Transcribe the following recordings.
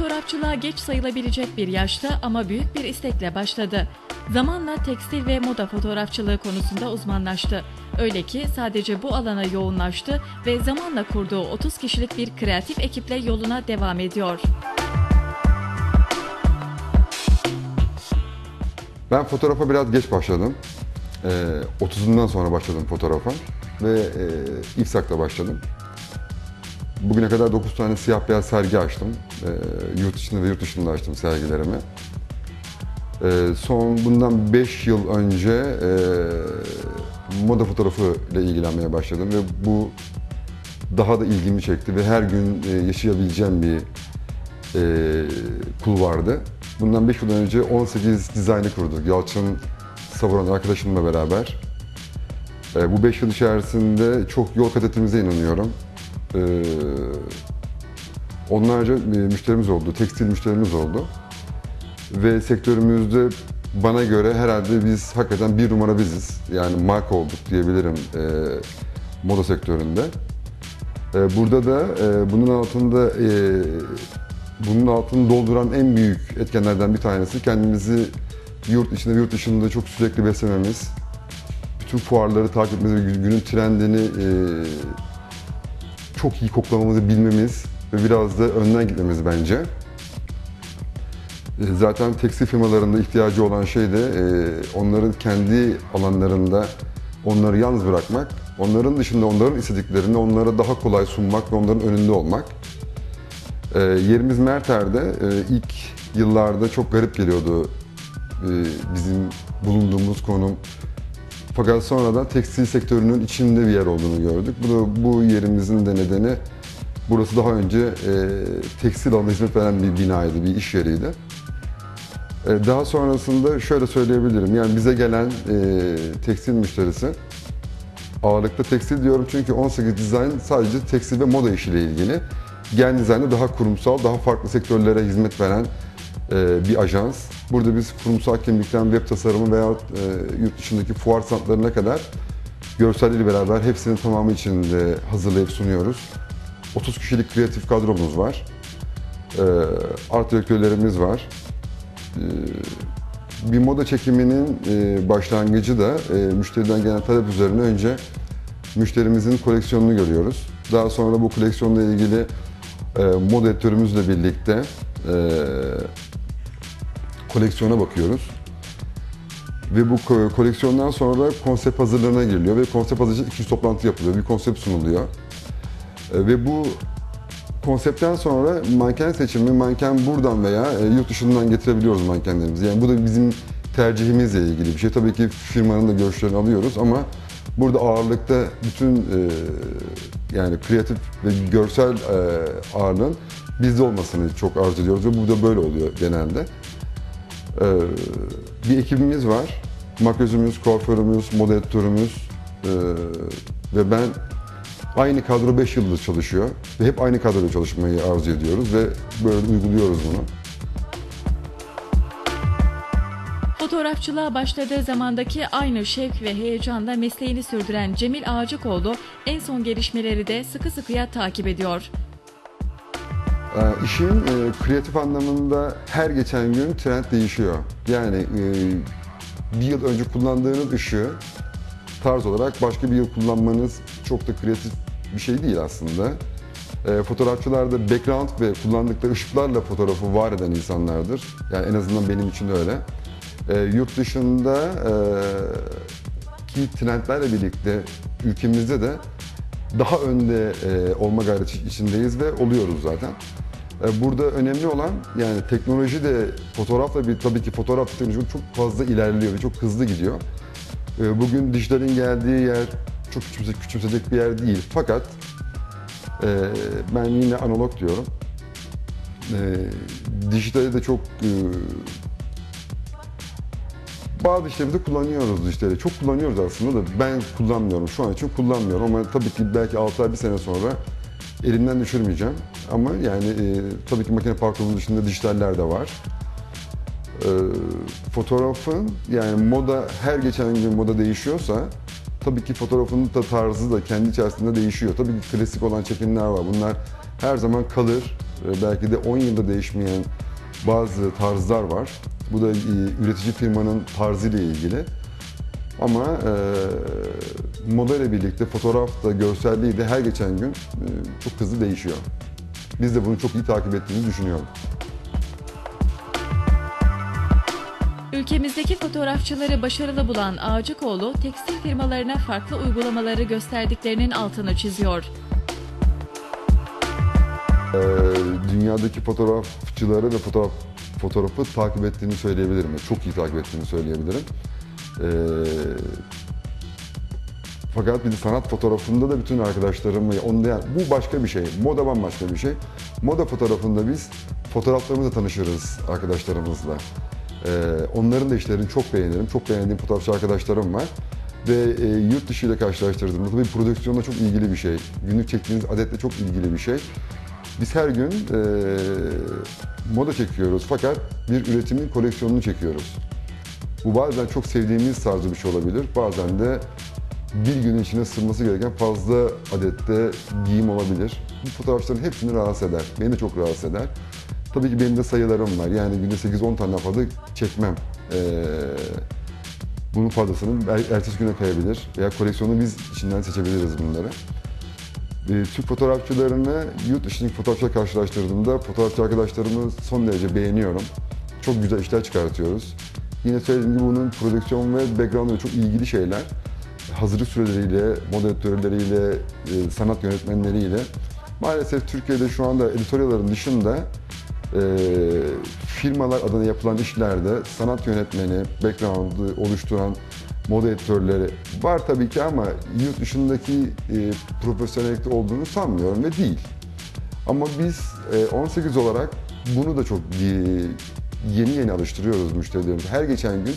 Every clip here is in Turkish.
Fotoğrafçılığa geç sayılabilecek bir yaşta ama büyük bir istekle başladı. Zamanla tekstil ve moda fotoğrafçılığı konusunda uzmanlaştı. Öyle ki sadece bu alana yoğunlaştı ve zamanla kurduğu 30 kişilik bir kreatif ekiple yoluna devam ediyor. Ben fotoğrafa biraz geç başladım. Ee, 30'undan sonra başladım fotoğrafa ve e, İFSAK'ta başladım. Bugüne kadar 9 tane siyah beyaz sergi açtım. Ee, yurt içinde ve yurt dışında açtım sergilerimi. Ee, son bundan 5 yıl önce e, moda fotoğrafı ile ilgilenmeye başladım ve bu daha da ilgimi çekti ve her gün e, yaşayabileceğim bir e, kul vardı. Bundan 5 yıl önce 18 dizaynı kurduk. Yalçın Savuran arkadaşımla beraber. E, bu 5 yıl içerisinde çok yol kat ettiğimize inanıyorum. E, onlarca müşterimiz oldu, tekstil müşterimiz oldu. Ve sektörümüzde bana göre herhalde biz hakikaten bir numara biziz. Yani marka olduk diyebilirim e, moda sektöründe. E, burada da e, bunun altında e, bunun altını dolduran en büyük etkenlerden bir tanesi kendimizi yurt içinde yurt dışında çok sürekli beslememiz, bütün fuarları takip etmemiz günün trendini e, çok iyi koklamamızı bilmemiz ve biraz da önden gitmemiz bence. E, Zaten tekstil firmalarında ihtiyacı olan şey de e, onların kendi alanlarında onları yalnız bırakmak, onların dışında onların istediklerini onlara daha kolay sunmak ve onların önünde olmak. E, yerimiz Merter'de ilk yıllarda çok garip geliyordu bizim bulunduğumuz konum. Fakat sonradan tekstil sektörünün içinde bir yer olduğunu gördük. Bu da bu yerimizin de nedeni burası daha önce e, tekstil alanına hizmet veren bir binaydı, bir iş yeriydi. E, Daha sonrasında şöyle söyleyebilirim. Yani bize gelen e, tekstil müşterisi ağırlıklı tekstil diyorum çünkü 18 dizayn sadece tekstil ve moda işiyle ilgili. Gen Design'da daha kurumsal, daha farklı sektörlere hizmet veren bir ajans. Burada biz kurumsal kimlikten web tasarımı veya e, yurt dışındaki fuar sanatlarına kadar görselleriyle beraber hepsinin tamamı içinde hazırlayıp sunuyoruz. 30 kişilik kreatif kadromuz var. E, art direktörlerimiz var. Bir moda çekiminin e, başlangıcı da e, müşteriden gelen talep üzerine önce müşterimizin koleksiyonunu görüyoruz. Daha sonra bu koleksiyonla ilgili e, moda editörümüzle birlikte e, koleksiyona bakıyoruz. Ve bu ko- koleksiyondan sonra konsept hazırlığına giriliyor ve konsept hazırlığı için toplantı yapılıyor. Bir konsept sunuluyor. E, ve bu konseptten sonra manken seçimi, manken buradan veya e, yurt dışından getirebiliyoruz mankenlerimizi. Yani bu da bizim tercihimizle ilgili bir şey. Tabii ki firmanın da görüşlerini alıyoruz ama burada ağırlıkta bütün e, yani kreatif ve görsel ağırlığın bizde olmasını çok arzu ediyoruz ve bu da böyle oluyor genelde. E, bir ekibimiz var. Makyözümüz, kuaförümüz, moda editörümüz e, ve ben Aynı kadro 5 yıldır çalışıyor ve hep aynı kadroyla çalışmayı arzu ediyoruz ve böyle uyguluyoruz bunu. Fotoğrafçılığa başladığı zamandaki aynı şevk ve heyecanla mesleğini sürdüren Cemil Ağacıkoğlu en son gelişmeleri de sıkı sıkıya takip ediyor. Ee, işin e, kreatif anlamında her geçen gün trend değişiyor. Yani e, bir yıl önce kullandığınız ışığı tarz olarak başka bir yıl kullanmanız çok da kreatif bir şey değil aslında. E, fotoğrafçılar da background ve kullandıkları ışıklarla fotoğrafı var eden insanlardır. Yani en azından benim için öyle. E, yurt dışında ki trendlerle birlikte ülkemizde de daha önde e, olma gayreti içindeyiz ve oluyoruz zaten. E, burada önemli olan yani teknoloji de fotoğrafla bir tabii ki fotoğraf teknolojisi çok fazla ilerliyor ve çok hızlı gidiyor. E, bugün dijitalin geldiği yer çok küçümse, küçümsecek bir yer değil. Fakat e, ben yine analog diyorum. E, dijitali de çok e, bazı işlerimizde kullanıyoruz dijitali. Çok kullanıyoruz aslında da ben kullanmıyorum. Şu an için kullanmıyorum ama tabii ki belki 6 ay bir sene sonra elimden düşürmeyeceğim. Ama yani e, tabii ki makine parkurunun dışında dijitaller de var. E, fotoğrafın yani moda her geçen gün moda değişiyorsa tabii ki fotoğrafın da tarzı da kendi içerisinde değişiyor. Tabii ki klasik olan çekimler var. Bunlar her zaman kalır E, belki de 10 yılda değişmeyen bazı tarzlar var. Bu da e, üretici firmanın tarzıyla ilgili. Ama e, moda ile birlikte fotoğraf da görselliği de her geçen gün e, çok hızlı değişiyor. Biz de bunu çok iyi takip ettiğimizi düşünüyorum. Ülkemizdeki fotoğrafçıları başarılı bulan Ağacıkoğlu, tekstil firmalarına farklı uygulamaları gösterdiklerinin altını çiziyor. Ee, dünyadaki fotoğrafçıları ve fotoğraf fotoğrafı takip ettiğini söyleyebilirim. Çok iyi takip ettiğini söyleyebilirim. Ee, fakat bir sanat fotoğrafında da bütün arkadaşlarım ve onda yani bu başka bir şey. Moda bambaşka bir şey. Moda fotoğrafında biz fotoğraflarımızla tanışırız arkadaşlarımızla. Ee, onların da işlerini çok beğenirim. Çok beğendiğim fotoğrafçı arkadaşlarım var. Ve e, yurt dışı ile karşılaştırdığımda tabii prodüksiyonla çok ilgili bir şey. Günlük çektiğiniz adetle çok ilgili bir şey. Biz her gün e, moda çekiyoruz fakat bir üretimin koleksiyonunu çekiyoruz. Bu bazen çok sevdiğimiz tarzı bir şey olabilir. Bazen de bir gün içine sığması gereken fazla adette giyim olabilir. Bu fotoğrafların hepsini rahatsız eder. Beni de çok rahatsız eder. Tabii ki benim de sayılarım var. Yani günde 8-10 tane fazla çekmem. Ee, bunun fazlasının er- ertesi güne kayabilir. Veya koleksiyonu biz içinden seçebiliriz bunları. Ee, Türk fotoğrafçılarını yurt dışındaki fotoğrafçılarla karşılaştırdığımda fotoğrafçı arkadaşlarımı son derece beğeniyorum. Çok güzel işler çıkartıyoruz. Yine söylediğim gibi bunun prodüksiyon ve background'ı çok ilgili şeyler. Hazırlık süreleriyle, moda editörleriyle, e, sanat yönetmenleriyle. Maalesef Türkiye'de şu anda editörlerin dışında e, firmalar adına yapılan işlerde sanat yönetmeni, background'ı oluşturan moda editörleri var tabii ki ama yurt dışındaki e, profesyonellikte olduğunu sanmıyorum ve değil. Ama biz e, 18 olarak bunu da çok e, yeni yeni alıştırıyoruz müşterilerimize her geçen gün.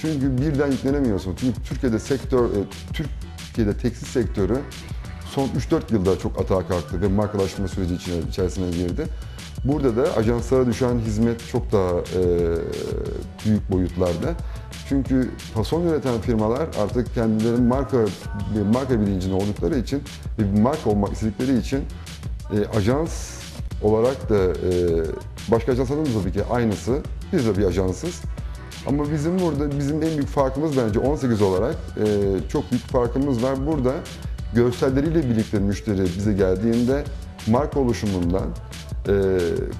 Çünkü birden yüklenemiyorsun. Çünkü Türkiye'de sektör, e, Türkiye'de tekstil sektörü son 3-4 yılda çok atağa kalktı ve markalaşma süreci içine, içerisine girdi. Burada da ajanslara düşen hizmet çok daha e, büyük boyutlarda. Çünkü fason üreten firmalar artık kendilerinin marka bir marka bilincinde oldukları için bir marka olmak istedikleri için e, ajans olarak da e, başka ajansların tabii ki aynısı. Biz de bir ajansız. Ama bizim burada bizim en büyük farkımız bence 18 olarak e, çok büyük farkımız var. Burada görselleriyle birlikte müşteri bize geldiğinde marka oluşumundan, e,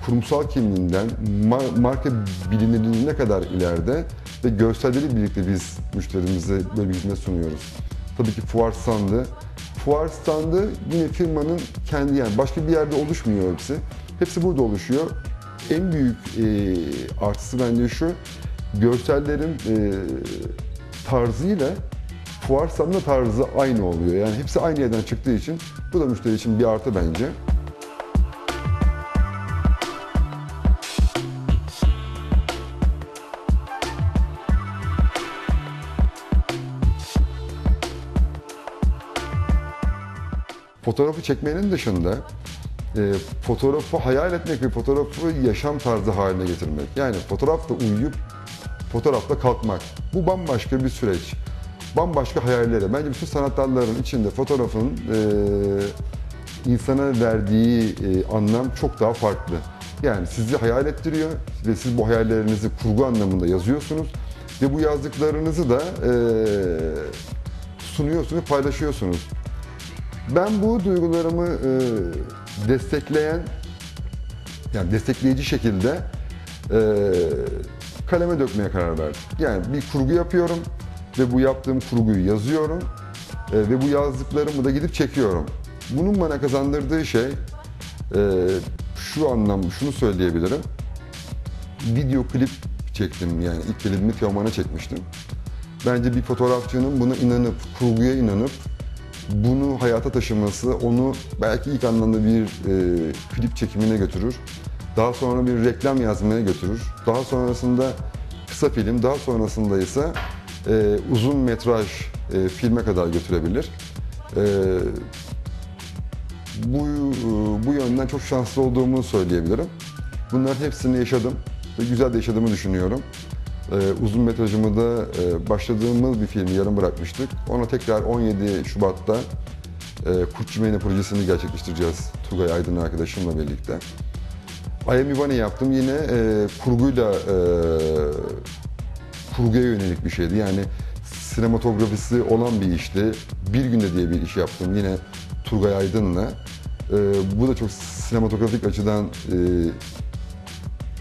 kurumsal kimliğinden, ma- marka bilinirliğine kadar ileride ve görselleriyle birlikte biz müşterimize böyle bir hizmet sunuyoruz. Tabii ki fuar standı. Fuar standı yine firmanın kendi yani başka bir yerde oluşmuyor hepsi. Hepsi burada oluşuyor. En büyük e, artısı bence şu, görsellerin e, tarzıyla fuar standı tarzı aynı oluyor. Yani hepsi aynı yerden çıktığı için bu da müşteri için bir artı bence. Fotoğrafı çekmenin dışında e, fotoğrafı hayal etmek ve fotoğrafı yaşam tarzı haline getirmek. Yani fotoğrafla uyuyup fotoğrafla kalkmak. Bu bambaşka bir süreç. Bambaşka hayallere. Bence bütün sanat dallarının içinde fotoğrafın e, insana verdiği e, anlam çok daha farklı. Yani sizi hayal ettiriyor ve siz bu hayallerinizi kurgu anlamında yazıyorsunuz ve bu yazdıklarınızı da e, sunuyorsunuz, paylaşıyorsunuz. Ben bu duygularımı e, destekleyen, yani destekleyici şekilde e, kaleme dökmeye karar verdim. Yani bir kurgu yapıyorum ve bu yaptığım kurguyu yazıyorum e, ve bu yazdıklarımı da gidip çekiyorum. Bunun bana kazandırdığı şey e, şu anlam, şunu söyleyebilirim. Video klip çektim yani ilk klibimi Teoman'a çekmiştim. Bence bir fotoğrafçının buna inanıp, kurguya inanıp bunu hayata taşıması onu belki ilk anlamda bir e, klip çekimine götürür. Daha sonra bir reklam yazmaya götürür. Daha sonrasında kısa film, daha sonrasında ise e, uzun metraj e, filme kadar götürebilir. E, bu bu yönden çok şanslı olduğumu söyleyebilirim. Bunların hepsini yaşadım ve güzel de yaşadığımı düşünüyorum. Ee, uzun metrajımı da e, başladığımız bir filmi yarım bırakmıştık. Ona tekrar 17 Şubat'ta e, Kurt Cümeyne projesini gerçekleştireceğiz Tugay Aydın arkadaşımla birlikte. I Am Ivani yaptım yine e, kurguyla e, kurguya yönelik bir şeydi. Yani sinematografisi olan bir işti. Bir günde diye bir iş yaptım yine Turgay Aydın'la. E, bu da çok sinematografik açıdan e,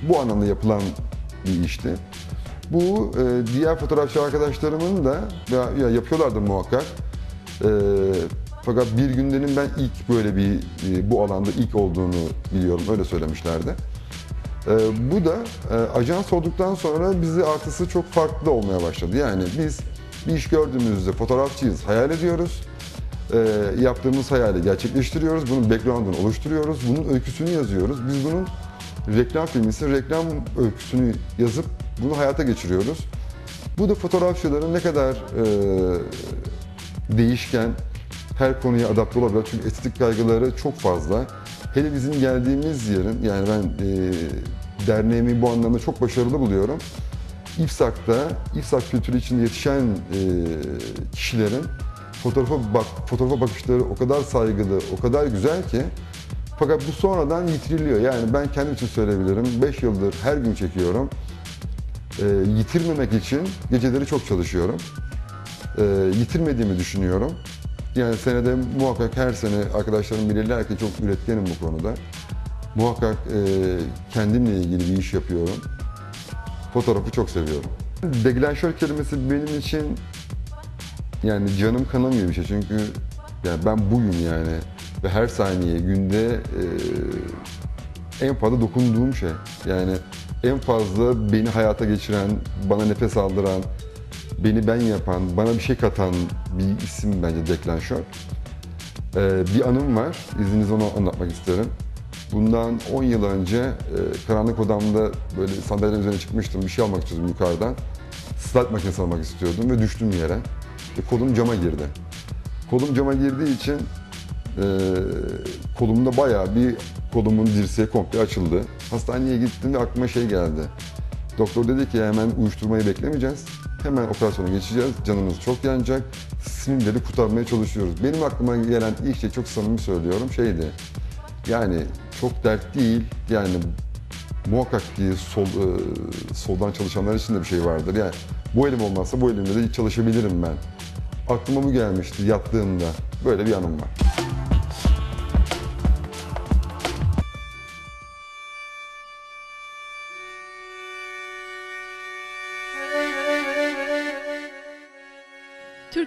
bu anlamda yapılan bir işti. Bu e, diğer fotoğrafçı arkadaşlarımın da ya, ya yapıyorlardı muhakkak. E, fakat bir gündenin ben ilk böyle bir e, bu alanda ilk olduğunu biliyorum. Öyle söylemişlerdi. E, bu da e, ajans olduktan sonra bizi artısı çok farklı olmaya başladı. Yani biz bir iş gördüğümüzde fotoğrafçıyız, hayal ediyoruz. E, yaptığımız hayali gerçekleştiriyoruz. Bunun background'unu oluşturuyoruz. Bunun öyküsünü yazıyoruz. Biz bunun reklam filmi ise reklam öyküsünü yazıp bunu hayata geçiriyoruz. Bu da fotoğrafçıların ne kadar e, değişken, her konuya adapte olabilir. Çünkü estetik kaygıları çok fazla. Hele bizim geldiğimiz yerin, yani ben e, derneğimi bu anlamda çok başarılı buluyorum. İFSAK'ta, İFSAK kültürü içinde yetişen e, kişilerin fotoğrafa bak fotoğrafa bakışları o kadar saygılı, o kadar güzel ki fakat bu sonradan yitiriliyor. Yani ben kendim için söyleyebilirim. 5 yıldır her gün çekiyorum. E, yitirmemek için geceleri çok çalışıyorum. E, yitirmediğimi düşünüyorum. Yani senede muhakkak her sene arkadaşlarım bilirler ki çok üretkenim bu konuda. Muhakkak e, kendimle ilgili bir iş yapıyorum. Fotoğrafı çok seviyorum. Deglanşör kelimesi benim için yani canım gibi bir şey çünkü yani ben buyum yani ve her saniye günde e, en fazla dokunduğum şey yani en fazla beni hayata geçiren, bana nefes aldıran, beni ben yapan, bana bir şey katan bir isim bence deklanşör. E, bir anım var, izninizle onu anlatmak isterim. Bundan 10 yıl önce e, karanlık odamda böyle sandalyenin üzerine çıkmıştım, bir şey almak istiyordum yukarıdan. Slide makinesi almak istiyordum ve düştüm yere. Ve kolum cama girdi. Kolum cama girdiği için e, kolumda bayağı bir kolumun dirseği komple açıldı. Hastaneye gittim ve aklıma şey geldi. Doktor dedi ki hemen uyuşturmayı beklemeyeceğiz. Hemen operasyona geçeceğiz. Canımız çok yanacak. Sinirleri kurtarmaya çalışıyoruz. Benim aklıma gelen ilk şey çok samimi söylüyorum şeydi. Yani çok dert değil. Yani muhakkak ki sol, e, soldan çalışanlar için de bir şey vardır. Yani bu elim olmazsa bu elimle de çalışabilirim ben. Aklıma bu gelmişti yattığımda. Böyle bir anım var.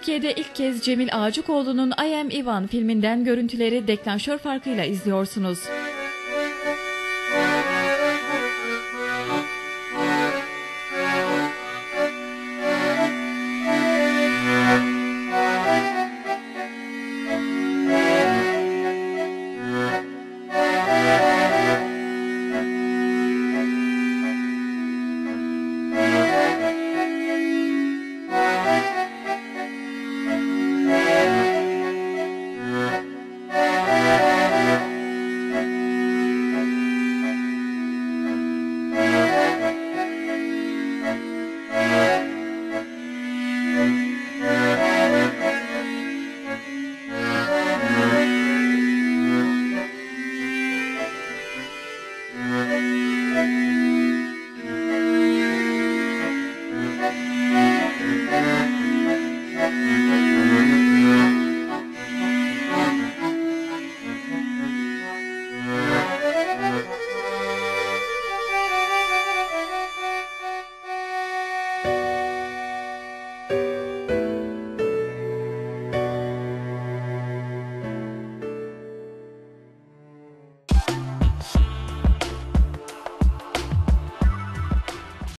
Türkiye'de ilk kez Cemil Ağacıkoğlu'nun I Am Ivan filminden görüntüleri deklanşör farkıyla izliyorsunuz.